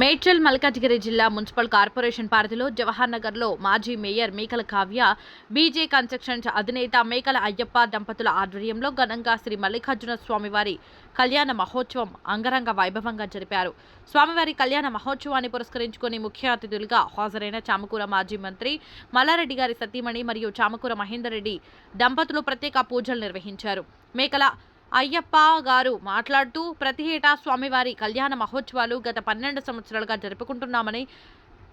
మేడ్చల్ మల్కాజ్గిరి జిల్లా municipal corporation పరిధిలో జవహర్ నగర్లో మాజీ మేయర్ మేకల కావ్య బీజే కన్స్ట్రక్షన్స్ అధినేత మేకల అయ్యప్ప దంపతుల ఆధ్వర్యంలో ఘనంగా శ్రీ మల్లికార్జున స్వామివారి కళ్యాణ మహోత్సవం అంగరంగ వైభవంగా జరిపారు. స్వామివారి కళ్యాణ మహోత్సవాన్ని పురస్కరించుకుని ముఖ్య అతిథులుగా హాజరైన చామకూర మాజీ మంత్రి మల్లారెడ్డి గారి సతీమణి మరియు చామకూర మహేందర్ రెడ్డి దంపతులు ప్రత్యేక పూజలు నిర్వహించారు. మేకల అయ్యప్ప గారు మాట్లాడుతూ ప్రతి ఏటా స్వామివారి కళ్యాణ మహోత్సవాలు గత పన్నెండు సంవత్సరాలుగా జరుపుకుంటున్నామని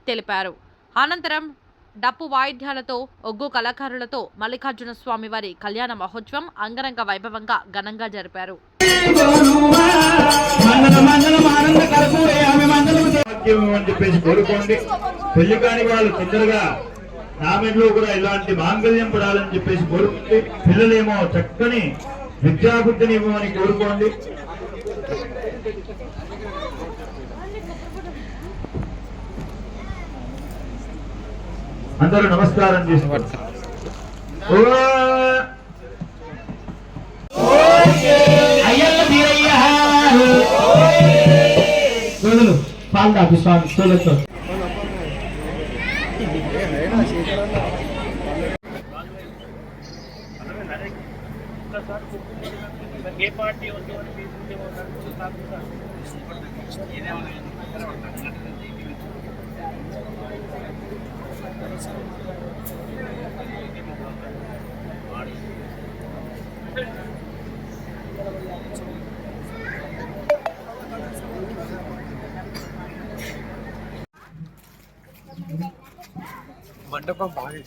తెలిపారు. అనంతరం డప్పు వాయిద్యాలతో ఒగ్గు కళాకారులతో మల్లికార్జున స్వామివారి కళ్యాణ మహోత్సవం అంగరంగ వైభవంగా ఘనంగా జరిపారు. పెళ్ళి కాని వాళ్ళు తొందరగా కూడా ఇలాంటి మాంగళ్యం పడాలని చెప్పేసి కోరుకుంటే పిల్లలేమో చక్కని విద్యాబుద్ధిని ఇవ్వమని కోరుకోండి. అందరూ నమస్కారం చేసుకోవచ్చు ఓ అయ్యల్ల స్వామి సోదరుతో ఏ పార్టీ వద్దు అని తీసుకుంటే మండపం బాగా